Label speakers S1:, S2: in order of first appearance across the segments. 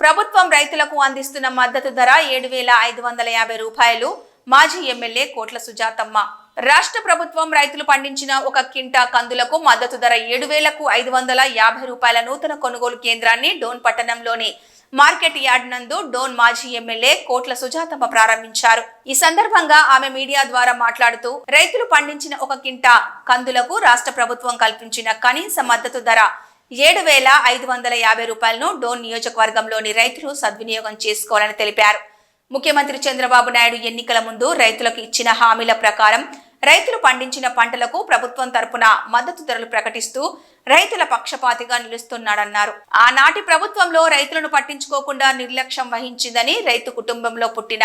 S1: ప్రభుత్వం రైతులకు అందిస్తున్న మద్దతు ధర ఏడు వేల ఐదు వందల యాభై రూపాయలు. మాజీ ఎమ్మెల్యే కోట్ల సుజాతమ్మ. రాష్ట్ర ప్రభుత్వం రైతులు పండించిన ఒక కింటా కందులకు మద్దతు ధర ఏడు వేలకు ఐదు వందల యాభై రూపాయల నూతన కొనుగోలు కేంద్రాన్ని డోన్ పట్టణంలోని మార్కెట్ యార్డ్ నందు డోన్ మాజీ ఎమ్మెల్యే కోట్ల సుజాతమ్మ ప్రారంభించారు. ఈ సందర్భంగా ఆమె మీడియా ద్వారా మాట్లాడుతూ రైతులు పండించిన ఒక కింటా కందులకు రాష్ట్ర ప్రభుత్వం కల్పించిన కనీస మద్దతు ధర ఏడు వేల ఐదు వందల యాభై రూపాయలను డోన్ నియోజకవర్గంలోని రైతులు సద్వినియోగం చేసుకోవాలని తెలిపారు. ముఖ్యమంత్రి చంద్రబాబు నాయుడు ఎన్నికల ముందు రైతులకు ఇచ్చిన హామీల ప్రకారం రైతులు పండించిన పంటలకు ప్రభుత్వం తరపున మద్దతు ధరలు ప్రకటిస్తూ రైతుల పక్షపాతిగా నిలుస్తున్నాడన్నారు. ఆనాటి ప్రభుత్వంలో రైతులను పట్టించుకోకుండా నిర్లక్ష్యం వహించిందని రైతు కుటుంబంలో పుట్టిన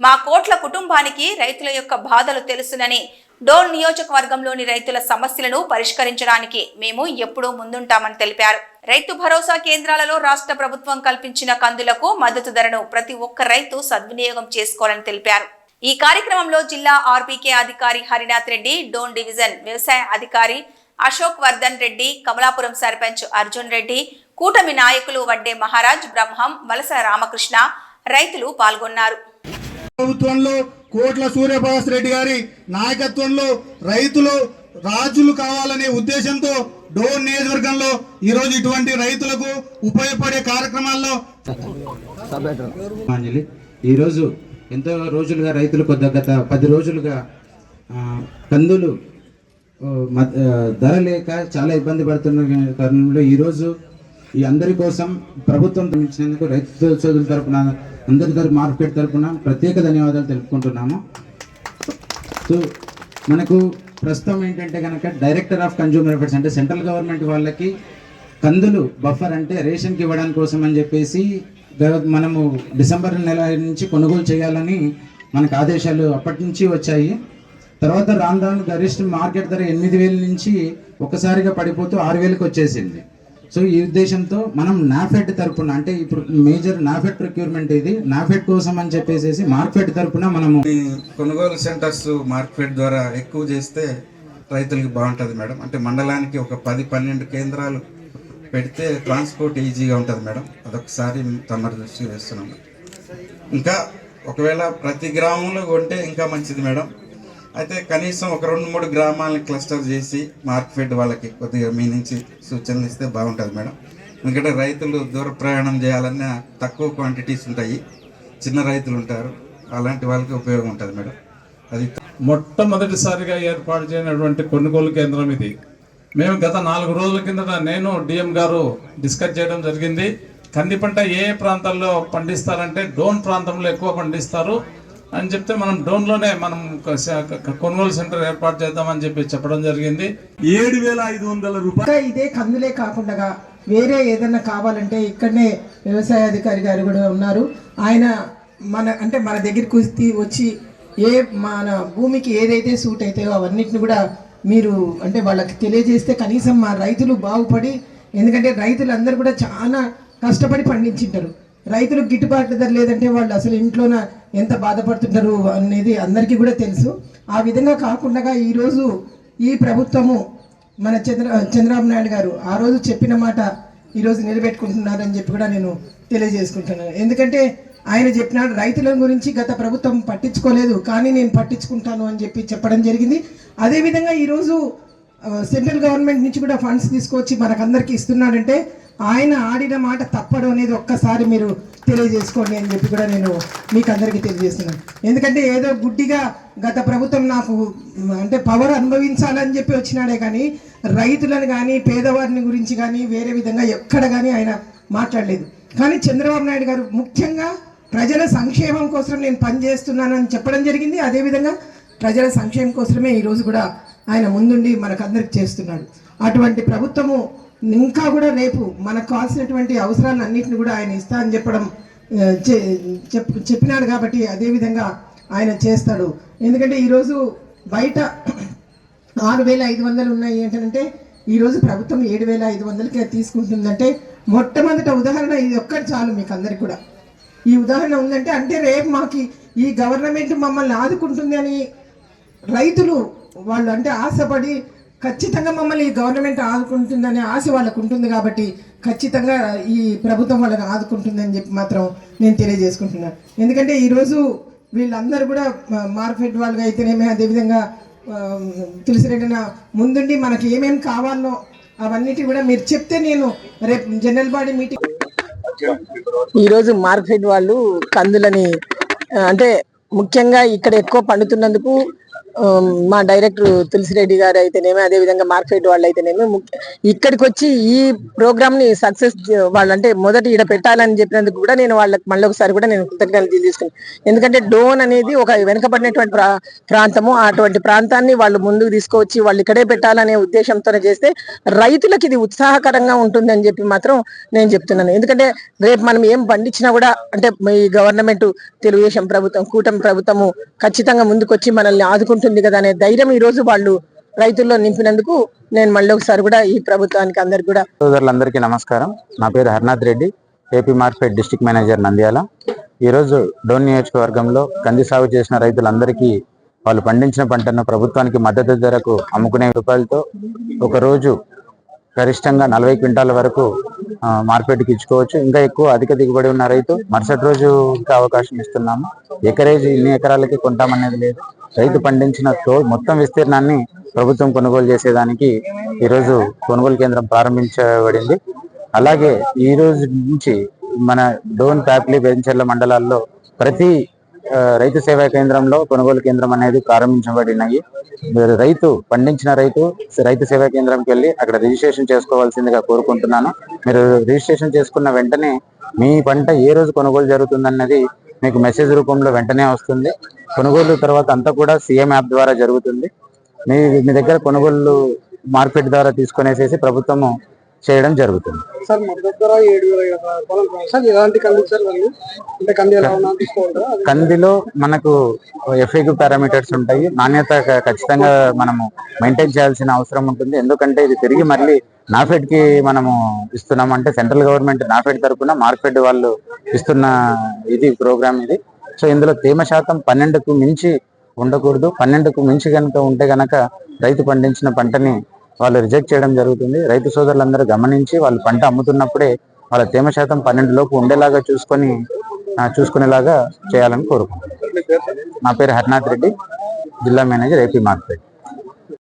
S1: మా కోట్ల కుటుంబానికి రైతుల యొక్క బాధలు తెలుసునని డోన్ నియోజకవర్గంలోని రైతుల సమస్యలను పరిష్కరించడానికి మేము ఎప్పుడూ ముందుంటామని తెలిపారు. రైతు భరోసా కేంద్రాలలో రాష్ట్ర ప్రభుత్వం కల్పించిన కందులకు మద్దతు ధరను ప్రతి ఒక్క రైతు సద్వినియోగం చేసుకోవాలని తెలిపారు. ఈ కార్యక్రమంలో జిల్లా ఆర్బీకే అధికారి హరినాథ్ రెడ్డి డోన్ డివిజన్ వ్యవసాయ అధికారి అశోక్ వర్ధన్ రెడ్డి కమలాపురం సర్పంచ్ అర్జున్ రెడ్డి కూటమి నాయకులు వడ్డే మహారాజ్ బ్రహ్మం వలస రామకృష్ణ రైతులు పాల్గొన్నారు.
S2: ప్రభుత్వంలో కోట్ల సూర్యప్రకాశ్ రెడ్డి గారి నాయకత్వంలో రైతులు రాజులు కావాలనే ఉద్దేశంతో డోర్ నియోజకవర్గంలో ఈరోజు ఇటువంటి రైతులకు ఉపయోగపడే కార్యక్రమాల్లో
S3: ఈరోజు ఎంతో రోజులుగా రైతులు గత పది రోజులుగా కందులు ధర లేక చాలా ఇబ్బంది పడుతున్న తరుణంలో ఈరోజు ఈ అందరి కోసం ప్రభుత్వం ఇచ్చినందుకు రైతు సోదరుల తరపున అందరి తరపు మార్కెట్ తరపున ప్రత్యేక ధన్యవాదాలు తెలుపుకుంటున్నాము. సో మనకు ప్రస్తుతం ఏంటంటే కనుక డైరెక్టర్ ఆఫ్ కన్జ్యూమర్ అఫేర్స్ అంటే సెంట్రల్ గవర్నమెంట్ వాళ్ళకి కందులు బఫర్ అంటే రేషన్కి ఇవ్వడానికి కోసం అని చెప్పేసి మనము డిసెంబర్ నెల నుంచి కొనుగోలు చేయాలని మనకు ఆదేశాలు అప్పటి నుంచి వచ్చాయి. తర్వాత రాను రాను గరిష్ట మార్కెట్ ధర ఎనిమిది వేల నుంచి ఒకసారిగా పడిపోతూ ఆరు వేలకు వచ్చేసింది. సో ఈ ఉద్దేశంతో మనం నాఫెడ్ తరపున అంటే ఇప్పుడు మేజర్ నాఫెడ్ ప్రొక్యూర్మెంట్ ఇది నాఫెడ్ కోసం అని చెప్పేసి మార్కెట్ తరపున మనము
S4: కొనుగోలు సెంటర్స్ మార్కెట్ ద్వారా ఎక్కువ చేస్తే రైతులకి బాగుంటుంది మేడం. అంటే మండలానికి ఒక పది పన్నెండు కేంద్రాలు పెడితే ట్రాన్స్పోర్ట్ ఈజీగా ఉంటుంది మేడం. అదొకసారి తమరి దృష్టి వేస్తున్నాం. ఇంకా ఒకవేళ ప్రతి గ్రామంలో కొంటే ఇంకా మంచిది మేడం. అయితే కనీసం ఒక రెండు మూడు గ్రామాలను క్లస్టర్ చేసి మార్కెట్ వాళ్ళకి కొద్దిగా మీ నుంచి సూచనలు ఇస్తే బాగుంటుంది మేడం. ఎందుకంటే రైతులు దూర ప్రయాణం చేయాలన్నా తక్కువ క్వాంటిటీస్ ఉంటాయి. చిన్న రైతులు ఉంటారు. అలాంటి వాళ్ళకి ఉపయోగం ఉంటుంది మేడం. అది
S5: మొట్టమొదటిసారిగా ఏర్పాటు చేయనటువంటి కొనుగోలు కేంద్రం ఇది. మేము గత నాలుగు రోజుల కిందట నేను డిఎం గారు డిస్కస్ చేయడం జరిగింది. కంది పంట ఏ ఏ ప్రాంతాల్లో పండిస్తారంటే డోన్ ప్రాంతంలో ఎక్కువ పండిస్తారు. అని చెప్తే మనం డోన్లోనే మనం కొనుగోలు సెంటర్ ఏర్పాటు చేద్దామని చెప్పి చెప్పడం జరిగింది.
S2: ఏడు వేల ఐదు వందల రూపాయలు
S6: ఇదే కందులే కాకుండా వేరే ఏదన్నా కావాలంటే ఇక్కడనే వ్యవసాయ అధికారి గారు కూడా ఉన్నారు. ఆయన మన అంటే మన దగ్గరికి వచ్చి వచ్చి ఏ మన భూమికి ఏదైతే సూట్ అవుతాయో అవన్నిటిని కూడా మీరు అంటే వాళ్ళకి తెలియజేస్తే కనీసం మా రైతులు బాగుపడి ఎందుకంటే రైతులందరూ కూడా చాలా కష్టపడి పండించింటారు. రైతులకు గిట్టుబాటు ధర లేదంటే వాళ్ళు అసలు ఇంట్లోన ఎంత బాధపడుతుంటారు అనేది అందరికీ కూడా తెలుసు. ఆ విధంగా కాకుండా ఈరోజు ఈ ప్రభుత్వము మన చంద్ర చంద్రబాబు నాయుడు గారు ఆ రోజు చెప్పిన మాట ఈరోజు నిలబెట్టుకుంటున్నారని చెప్పి కూడా నేను తెలియజేసుకుంటున్నాను. ఎందుకంటే ఆయన చెప్పినాడు రైతుల గురించి గత ప్రభుత్వం పట్టించుకోలేదు కానీ నేను పట్టించుకుంటాను అని చెప్పి చెప్పడం జరిగింది. అదేవిధంగా ఈరోజు సెంట్రల్ గవర్నమెంట్ నుంచి కూడా ఫండ్స్ తీసుకొచ్చి మనకందరికీ ఇస్తున్నాడంటే ఆయన ఆడిన మాట తప్పడం అనేది ఒక్కసారి మీరు తెలియజేసుకోండి అని చెప్పి కూడా నేను మీకు అందరికీ తెలియజేస్తున్నాను. ఎందుకంటే ఏదో గుడ్డిగా గత ప్రభుత్వం నాకు అంటే పవర్ అనుభవించాలని చెప్పి వచ్చినాడే కానీ రైతులను కానీ పేదవారిని గురించి కానీ వేరే విధంగా ఎక్కడ కానీ ఆయన మాట్లాడలేదు. కానీ చంద్రబాబు నాయుడు గారు ముఖ్యంగా ప్రజల సంక్షేమం కోసం నేను పనిచేస్తున్నానని చెప్పడం జరిగింది. అదేవిధంగా ప్రజల సంక్షేమం కోసమే ఈరోజు కూడా ఆయన ముందుండి మనకందరికి చేస్తున్నాడు. అటువంటి ప్రభుత్వము ఇంకా కూడా రేపు మనకు కావాల్సినటువంటి అవసరాలను అన్నింటిని కూడా ఆయన ఇస్తా అని చెప్పడం చె- చెప్ చెప్పినాడు కాబట్టి అదేవిధంగా ఆయన చేస్తాడు. ఎందుకంటే ఈరోజు బయట ఆరు వేల ఐదు వందలు ఉన్నాయి ఏంటంటే ఈరోజు ప్రభుత్వం ఏడు వేల ఐదు వందలకే తీసుకుంటుందంటే మొట్టమొదట ఉదాహరణ ఇది ఒక్కటి చాలు మీకు అందరికి కూడా. ఈ ఉదాహరణ ఉందంటే అంటే రేపు మాకు ఈ గవర్నమెంట్ మమ్మల్ని ఆదుకుంటుంది అని రైతులు వాళ్ళు అంటే ఆశపడి ఖచ్చితంగా మమ్మల్ని ఈ గవర్నమెంట్ ఆదుకుంటుందనే ఆశ వాళ్ళకు ఉంటుంది కాబట్టి ఖచ్చితంగా ఈ ప్రభుత్వం వాళ్ళని ఆదుకుంటుందని చెప్పి మాత్రం నేను తెలియజేసుకుంటున్నాను ఎందుకంటే ఈరోజు వీళ్ళందరూ కూడా మార్కెట్ వాళ్ళగా అయితేనేమి అదేవిధంగా తులసిరెడ్డిన ముందుండి మనకి ఏమేమి కావాలో అవన్నిటి కూడా మీరు చెప్తే నేను రేపు జనరల్ బాడీ మీటింగ్ ఈరోజు మార్కెట్ వాళ్ళు కందులని అంటే ముఖ్యంగా ఇక్కడ ఎక్కువ పండుతున్నందుకు మా డైరెక్టర్ తులసిరెడ్డి గారు అయితేనేమి అదేవిధంగా మార్కెట్ వాళ్ళు అయితేనేమి ఇక్కడికి వచ్చి ఈ ప్రోగ్రామ్ని సక్సెస్ వాళ్ళంటే మొదటి ఈడ పెట్టాలని చెప్పినందుకు కూడా నేను వాళ్ళకి మళ్ళీ ఒకసారి కూడా నేను కృతజ్ఞతలు తెలియజేసుకున్నాను ఎందుకంటే డోన్ అనేది ఒక వెనుకబడినటువంటి ప్రా- ప్రాంతము. అటువంటి ప్రాంతాన్ని వాళ్ళు ముందుకు తీసుకువచ్చి వాళ్ళు ఇక్కడే పెట్టాలనే ఉద్దేశంతో చేస్తే రైతులకు ఇది ఉత్సాహకరంగా ఉంటుంది అని చెప్పి మాత్రం నేను చెప్తున్నాను. ఎందుకంటే రేపు మనం ఏం పండించినా కూడా అంటే ఈ గవర్నమెంట్ తెలుగుదేశం ప్రభుత్వం కూటమి ప్రభుత్వము ఖచ్చితంగా ముందుకొచ్చి మనల్ని ఆదుకుంటుంది. కదా అనే ధైర్యం ఈ రోజు వాళ్ళు రైతుల్లో నింపినందుకు నేను మళ్ళీ ఒకసారి కూడా ఈ ప్రభుత్వానికి అందరికి కూడా
S7: సోదరులందరికీ నమస్కారం. నా పేరు Harnath Reddy AP market district manager Nandyal. ఈరోజు డోన్ నియోజకవర్గంలో కంది సాగు చేసిన రైతులందరికీ వాళ్ళు పండించిన పంటను ప్రభుత్వానికి మద్దతు ధరకు అమ్ముకునే రూపాయలతో ఒకరోజు గరిష్టంగా నలభై క్వింటాల వరకు ఆ, మార్కెట్కి ఇచ్చుకోవచ్చు. ఇంకా ఎక్కువ అధిక దిగుబడి ఉన్న రైతు మరుసటి రోజు ఇంకా అవకాశం ఇస్తున్నాము. ఎకరేజ్ ఇన్ని ఎకరాలకి కొంటామనేది లేదు. రైతు పండించిన తో మొత్తం విస్తీర్ణాన్ని ప్రభుత్వం కొనుగోలు చేసేదానికి ఈరోజు కొనుగోలు కేంద్రం ప్రారంభించబడింది. అలాగే ఈ రోజు నుంచి మన డోన్ ప్యాప్లీ బెంచర్ల మండలాల్లో ప్రతి రైతు సేవా కేంద్రంలో కొనుగోలు కేంద్రం అనేది ప్రారంభించబడినాయి. మీరు రైతు పండించిన రైతు రైతు సేవా కేంద్రంకి వెళ్ళి అక్కడ రిజిస్ట్రేషన్ చేసుకోవాల్సిందిగా కోరుకుంటున్నాను. మీరు రిజిస్ట్రేషన్ చేసుకున్న వెంటనే మీ పంట ఏ రోజు కొనుగోలు జరుగుతుందన్నది మీకు మెసేజ్ రూపంలో వెంటనే వస్తుంది. కొనుగోలు తర్వాత అంతా కూడా సీఎం యాప్ ద్వారా జరుగుతుంది. మీ మీ దగ్గర కొనుగోలు మార్కెట్ ద్వారా తీసుకునేసేసి ప్రభుత్వము చేయడం జరుగుతుంది.
S8: సార్ మన దగ్గర ఏడు వేల ఐదు వందల రూపాయలు ఉన్నాయి. సార్ ఎలాంటి కంది సార్ వాళ్ళు అంటే కంది ఎలా ఉన్నా తీసుకోవాలా
S7: కందిలో మనకు ఎఫ్ఏక్యూ పారామీటర్స్ ఉంటాయి. నాణ్యత ఖచ్చితంగా మనము మెయింటైన్ చేయాల్సిన అవసరం ఉంటుంది. ఎందుకంటే ఇది తిరిగి మళ్ళీ నాఫెడ్కి మనము ఇస్తున్నాం అంటే సెంట్రల్ గవర్నమెంట్ నాఫెడ్ తరపున మార్కెట్ వాళ్ళు ఇస్తున్న ఇది ప్రోగ్రామ్ ఇది. సో ఇందులో తేమ శాతం పన్నెండుకు మించి ఉండకూడదు. పన్నెండుకు మించి కనుక ఉంటే గనక రైతు పండించిన పంటని వాళ్ళు రిజెక్ట్ చేయడం జరుగుతుంది. రైతు సోదరులందరూ గమనించి వాళ్ళు పంట అమ్ముతున్నప్పుడే వాళ్ళ తేమ శాతం పన్నెండు లోపు ఉండేలాగా చూసుకొని చూసుకునేలాగా చేయాలని కోరుకుంటున్నాను. నా పేరు హర్నాథ్ రెడ్డి జిల్లా మేనేజర్ ఏపీ మార్కెట్.